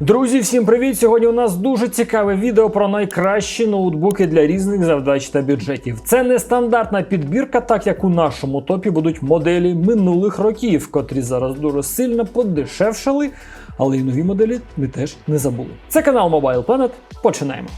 Друзі, всім привіт! Сьогодні у нас дуже цікаве відео про найкращі ноутбуки для різних завдач та бюджетів. Це не стандартна підбірка, так як у нашому топі будуть моделі минулих років, котрі зараз дуже сильно подешевшали, але й нові моделі ми теж не забули. Це канал Mobile Planet. Починаємо.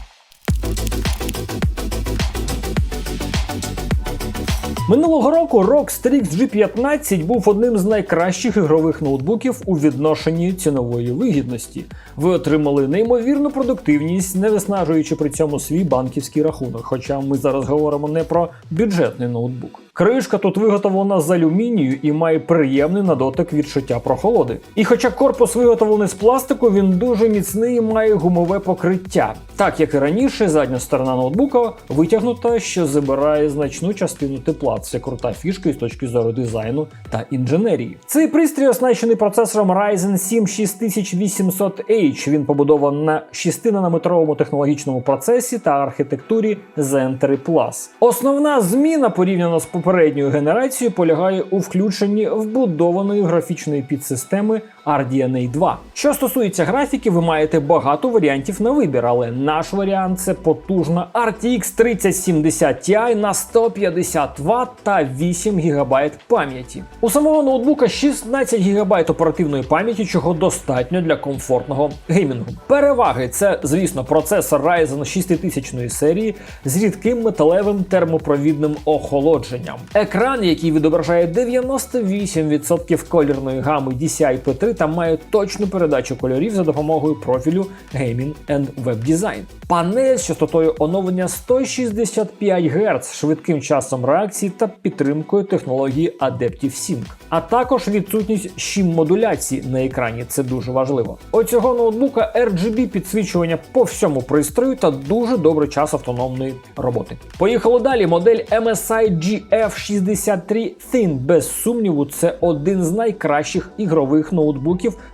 Минулого року ROG Strix G15 був одним з найкращих ігрових ноутбуків у відношенні цінової вигідності. Ви отримали неймовірну продуктивність, не виснажуючи при цьому свій банківський рахунок. Хоча ми зараз говоримо не про бюджетний ноутбук. Кришка тут виготовлена з алюмінію і має приємний на дотик відчуття прохолоди. І хоча корпус виготовлений з пластику, він дуже міцний і має гумове покриття. Так як і раніше, задня сторона ноутбука витягнута, що забирає значну частину тепла. Це крута фішка із точки зору дизайну та інженерії. Цей пристрій оснащений процесором Ryzen 7 6800H. Він побудований на 6-нанометровому технологічному процесі та архітектурі Zen 3 Plus. Основна зміна порівняно з попередньою генерацією полягає у включенні вбудованої графічної підсистеми RDNA 2. Що стосується графіки, ви маєте багато варіантів на вибір, але наш варіант це потужна RTX 3070 Ti на 150 Вт та 8 ГБ пам'яті. У самого ноутбука 16 ГБ оперативної пам'яті, чого достатньо для комфортного геймінгу. Переваги це, звісно, процесор Ryzen 6000 серії з рідким металевим термопровідним охолодженням. Екран, який відображає 98% колірної гами DCI-P3 та має точну передачу кольорів за допомогою профілю Gaming and Web Design. Панель з частотою оновлення 165 Гц, швидким часом реакції та підтримкою технології Adaptive Sync. А також відсутність щім модуляції на екрані. Це дуже важливо. У цього ноутбука RGB підсвічування по всьому пристрою та дуже добрий час автономної роботи. Поїхали далі. Модель MSI GF63 Thin. Без сумніву, це один з найкращих ігрових ноутбуків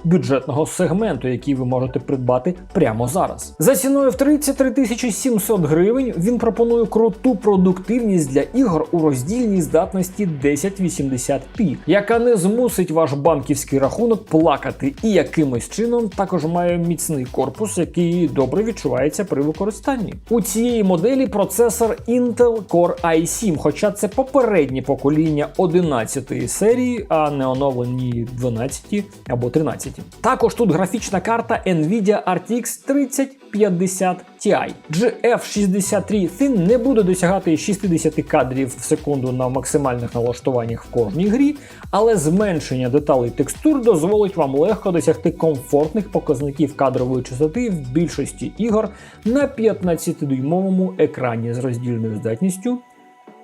бюджетного сегменту, який ви можете придбати прямо зараз. За ціною в 33 700 гривень він пропонує круту продуктивність для ігор у роздільній здатності 1080p, яка не змусить ваш банківський рахунок плакати, і якимось чином також має міцний корпус, який добре відчувається при використанні. У цієї моделі процесор Intel Core i7, хоча це попереднє покоління 11 серії, а не оновлені 12 або 13. Також тут графічна карта Nvidia RTX 3050 Ti. GF63 Thin не буде досягати 60 кадрів в секунду на максимальних налаштуваннях в кожній грі, але зменшення деталей текстур дозволить вам легко досягти комфортних показників кадрової частоти в більшості ігор на 15-дюймовому екрані з роздільною здатністю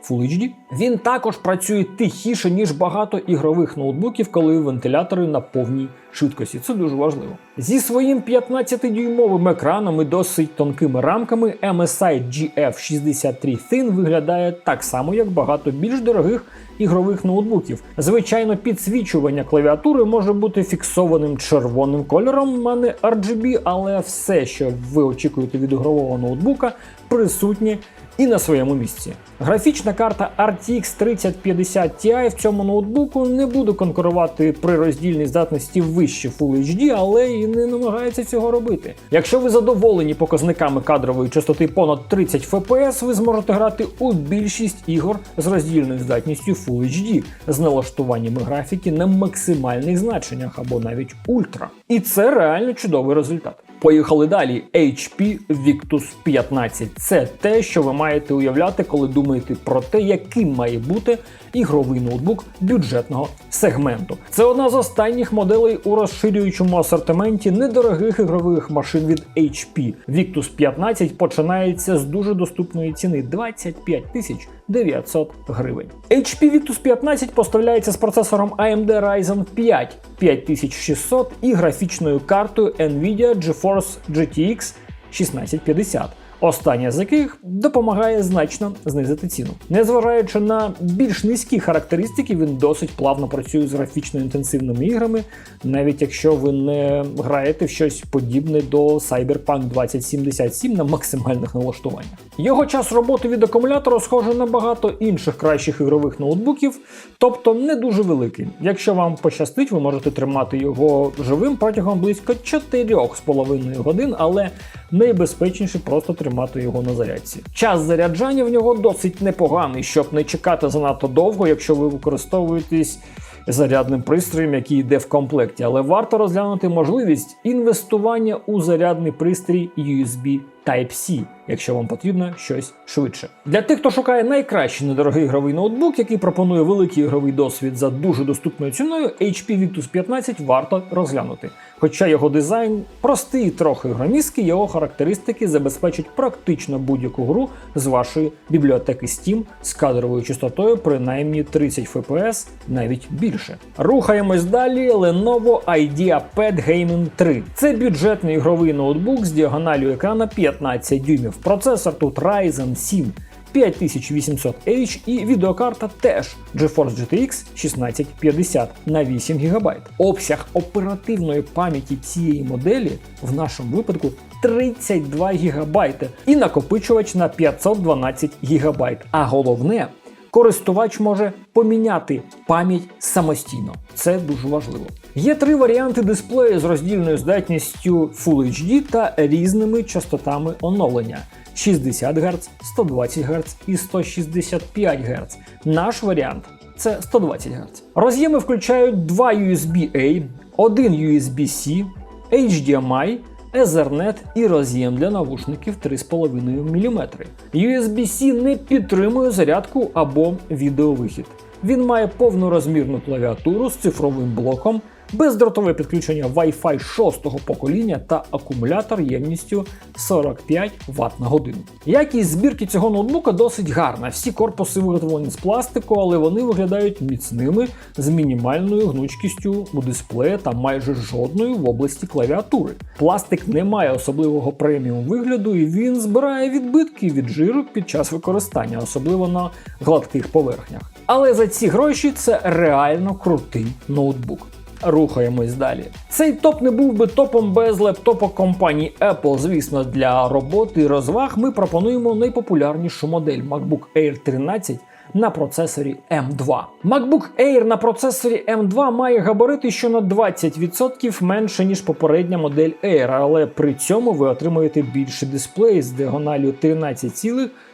Full HD. Він також працює тихіше, ніж багато ігрових ноутбуків, коли вентилятори на повній швидкості. Це дуже важливо. Зі своїм 15-дюймовим екраном і досить тонкими рамками MSI GF63 Thin виглядає так само, як багато більш дорогих ігрових ноутбуків. Звичайно, підсвічування клавіатури може бути фіксованим червоним кольором, а не RGB, але все, що ви очікуєте від ігрового ноутбука, присутнє і на своєму місці. Графічна карта RTX 3050 Ti в цьому ноутбуку не буде конкурувати при роздільній здатності вище Full HD, але і не намагається цього робити. Якщо ви задоволені показниками кадрової частоти понад 30 FPS, ви зможете грати у більшість ігор з роздільною здатністю Full HD з налаштуваннями графіки на максимальних значеннях або навіть ультра. І це реально чудовий результат. Поїхали далі. HP Victus 15. Це те, що ви маєте уявляти, коли думаєте про те, яким має бути ігровий ноутбук бюджетного сегменту. Це одна з останніх моделей у розширюючому асортименті недорогих ігрових машин від HP. Victus 15 починається з дуже доступної ціни 25 тисяч 900 гривень. HP Victus 15 поставляється з процесором AMD Ryzen 5 5600 і графічною картою Nvidia GeForce GTX 1650. Остання з яких допомагає значно знизити ціну. Незважаючи на більш низькі характеристики, він досить плавно працює з графічно інтенсивними іграми, навіть якщо ви не граєте в щось подібне до Cyberpunk 2077 на максимальних налаштуваннях. Його час роботи від акумулятора схожий на багато інших кращих ігрових ноутбуків, тобто не дуже великий. Якщо вам пощастить, ви можете тримати його живим протягом близько 4,5 годин, але найбезпечніше просто тримати його на зарядці. Час заряджання в нього досить непоганий, щоб не чекати занадто довго, якщо ви використовуєтесь зарядним пристроєм, який йде в комплекті, але варто розглянути можливість інвестування у зарядний пристрій USB Type-C, якщо вам потрібно щось швидше. Для тих, хто шукає найкращий недорогий ігровий ноутбук, який пропонує великий ігровий досвід за дуже доступною ціною, HP Victus 15 варто розглянути. Хоча його дизайн простий і трохи громісткий, його характеристики забезпечать практично будь-яку гру з вашої бібліотеки Steam з кадровою частотою принаймні 30 FPS, навіть більше. Рухаємось далі. Lenovo IdeaPad Gaming 3. Це бюджетний ігровий ноутбук з діагоналю екрана 15 дюймів. Процесор тут Ryzen 7 5800H і відеокарта теж GeForce GTX 1650 на 8 ГБ. Обсяг оперативної пам'яті цієї моделі в нашому випадку 32 ГБ і накопичувач на 512 ГБ. А головне, користувач може поміняти пам'ять самостійно. Це дуже важливо. Є три варіанти дисплею з роздільною здатністю Full HD та різними частотами оновлення. 60 Гц, 120 Гц і 165 Гц. Наш варіант це 120 Гц. Роз'єми включають два USB-A, один USB-C, HDMI, Ethernet і роз'єм для навушників 3,5 мм. USB-C не підтримує зарядку або відеовихід. Він має повнорозмірну клавіатуру з цифровим блоком, бездротове підключення Wi-Fi 6 покоління та акумулятор ємністю 45 Вт на годину. Якість збірки цього ноутбука досить гарна. Всі корпуси виготовлені з пластику, але вони виглядають міцними з мінімальною гнучкістю у дисплеї та майже жодною в області клавіатури. Пластик не має особливого преміум вигляду і він збирає відбитки від жиру під час використання, особливо на гладких поверхнях. Але за ці гроші це реально крутий ноутбук. Рухаємось далі. Цей топ не був би топом без лептопа компанії Apple. Звісно, для роботи і розваг ми пропонуємо найпопулярнішу модель MacBook Air 13 на процесорі M2. MacBook Air на процесорі M2 має габарити, що на 20% менше, ніж попередня модель Air, але при цьому ви отримуєте більший дисплей з діагоналю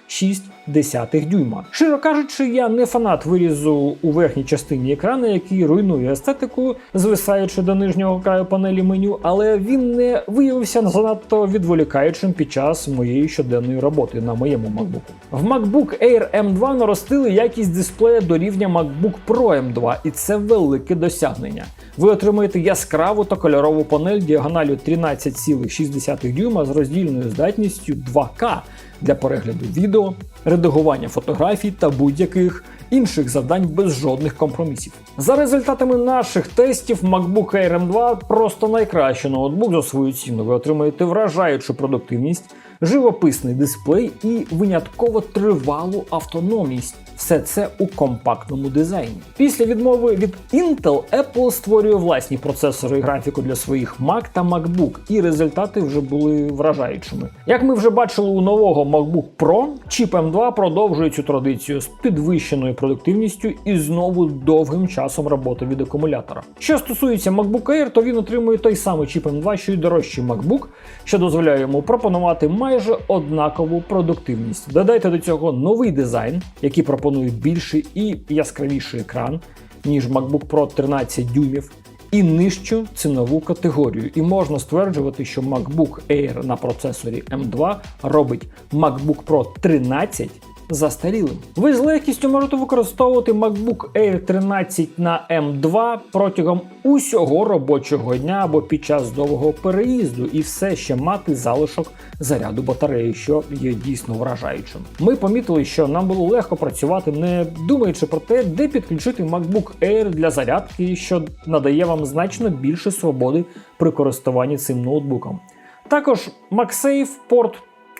13,6 дюйма. Щиро кажучи, я не фанат вирізу у верхній частині екрану, який руйнує естетику, звисаючи до нижнього краю панелі меню, але він не виявився занадто відволікаючим під час моєї щоденної роботи на моєму MacBook. В MacBook Air M2 наростили якість дисплея до рівня MacBook Pro M2, і це велике досягнення. Ви отримаєте яскраву та кольорову панель діагоналю 13,6 дюйма з роздільною здатністю 2К для перегляду відео, редагування фотографій та будь-яких інших завдань без жодних компромісів. За результатами наших тестів, MacBook Air M2 просто найкращий ноутбук за свою ціну. Ви отримаєте вражаючу продуктивність, живописний дисплей і винятково тривалу автономність. Все це у компактному дизайні. Після відмови від Intel, Apple створює власні процесори і графіку для своїх Mac та MacBook, і результати вже були вражаючими. Як ми вже бачили у нового MacBook Pro, чіп M2 продовжує цю традицію з підвищеною продуктивністю і знову довгим часом роботи від акумулятора. Що стосується MacBook Air, то він отримує той самий чіп M2, що й дорожчий MacBook, що дозволяє йому пропонувати майже однакову продуктивність. Додайте до цього новий дизайн, який пропонує більший і яскравіший екран, ніж MacBook Pro 13 дюймів. І нижчу цінову категорію, і можна стверджувати, що MacBook Air на процесорі M2 робить MacBook Pro 13 застарілим. Ви з легкістю можете використовувати MacBook Air 13 на M2 протягом усього робочого дня або під час довгого переїзду, і все ще мати залишок заряду батареї, що є дійсно вражаючим. Ми помітили, що нам було легко працювати, не думаючи про те, де підключити MacBook Air для зарядки, що надає вам значно більше свободи при користуванні цим ноутбуком. Також MagSafe порт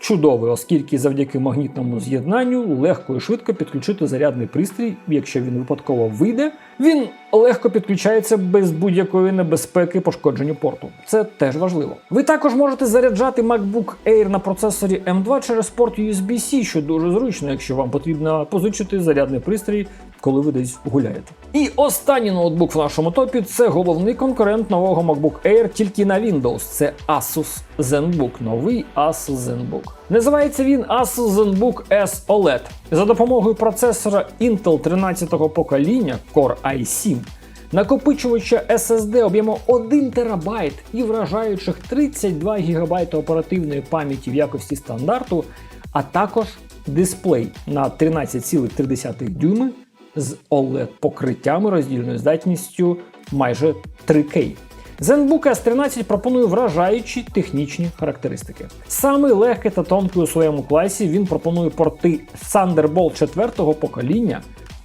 чудовий, оскільки завдяки магнітному з'єднанню легко і швидко підключити зарядний пристрій. Якщо він випадково вийде, він легко підключається без будь-якої небезпеки пошкодження порту. Це теж важливо. Ви також можете заряджати MacBook Air на процесорі M2 через порт USB-C, що дуже зручно, якщо вам потрібно позичити зарядний пристрій, коли ви десь гуляєте. І останній ноутбук в нашому топі це головний конкурент нового MacBook Air тільки на Windows. Це Asus ZenBook, новий Asus ZenBook. Називається він Asus ZenBook S OLED. За допомогою процесора Intel 13-го покоління Core i7, накопичувача SSD об'ємом 1 ТБ і вражаючих 32 ГБ оперативної пам'яті в якості стандарту, а також дисплей на 13,3 дюйми з OLED покриттями роздільною здатністю майже 3К. ZenBook S13 пропонує вражаючі технічні характеристики. Самий легкий та тонкий у своєму класі він пропонує порти Thunderbolt 4 покоління,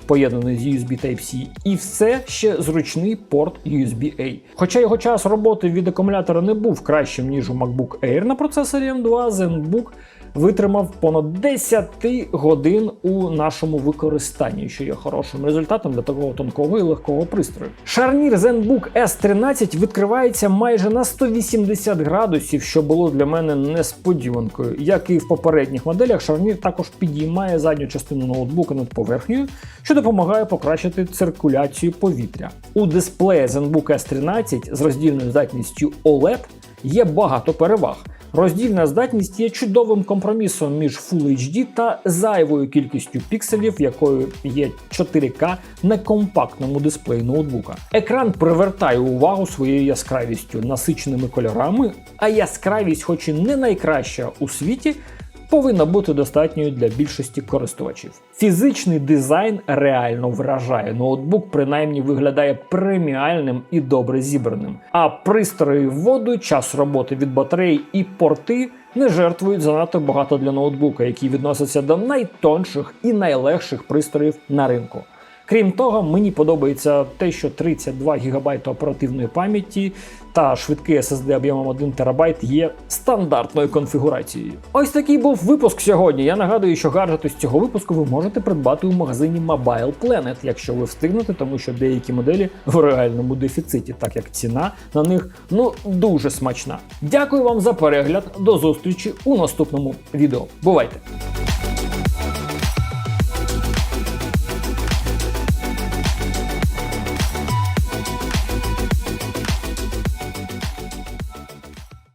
поєднаний з USB Type-C, і все ще зручний порт USB-A. Хоча його час роботи від акумулятора не був кращим, ніж у MacBook Air на процесорі M2, ZenBook витримав понад 10 годин у нашому використанні, що є хорошим результатом для такого тонкого і легкого пристрою. Шарнір ZenBook S13 відкривається майже на 180 градусів, що було для мене несподіванкою. Як і в попередніх моделях, шарнір також підіймає задню частину ноутбука над поверхнею, що допомагає покращити циркуляцію повітря. У дисплеї ZenBook S13 з роздільною здатністю OLED є багато переваг. Роздільна здатність є чудовим компромісом між Full HD та зайвою кількістю пікселів, якою є 4К на компактному дисплеї ноутбука. Екран привертає увагу своєю яскравістю, насиченими кольорами, а яскравість, хоч і не найкраща у світі, повинна бути достатньою для більшості користувачів. Фізичний дизайн реально вражає. Ноутбук принаймні виглядає преміальним і добре зібраним. А пристрої вводу, час роботи від батареї і порти не жертвують занадто багато для ноутбука, який відноситься до найтонших і найлегших пристроїв на ринку. Крім того, мені подобається те, що 32 ГБ оперативної пам'яті та швидкий SSD об'ємом 1 ТБ є стандартною конфігурацією. Ось такий був випуск сьогодні. Я нагадую, що гаджети з цього випуску ви можете придбати у магазині Mobile Planet, якщо ви встигнете, тому що деякі моделі в реальному дефіциті, так як ціна на них ну дуже смачна. Дякую вам за перегляд. До зустрічі у наступному відео. Бувайте!